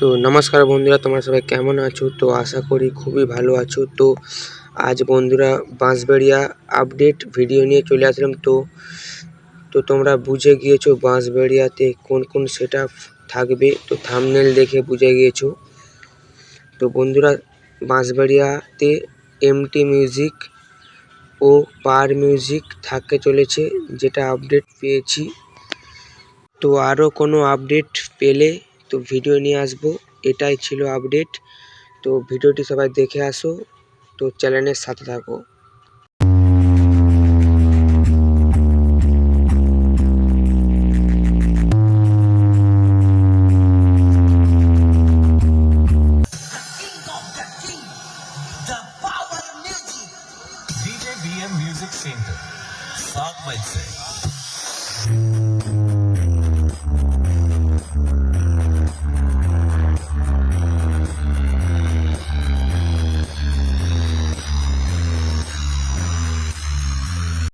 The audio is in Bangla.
তো নমস্কার বন্ধুরা, তোমরা সবাই কেমন আছো? তো আশা করি খুবই ভালো আছো। তো আজ বন্ধুরা বাঁশবেড়িয়া আপডেট ভিডিও নিয়ে চলে আসলাম। তো তো তোমরা বুঝে গিয়েছো বাঁশবেড়িয়াতে কোন কোন সেট থাকবে? তো থামনেল দেখে বুঝে গিয়েছো। তো বন্ধুরা, বাঁশবেড়িয়াতে এমটি মিউজিক ও পার মিউজিক থাকতে চলেছে, যেটা আপডেট পেয়েছি। তো আরও কোনো আপডেট পেলে তো ভিডিও নিয়ে আসবো এটাই ছিল আপডেট তো ভিডিওটি সবাই দেখে আসো তো চ্যানেলের সাথে থাকো म्यूज़िक सेंटर सात मई से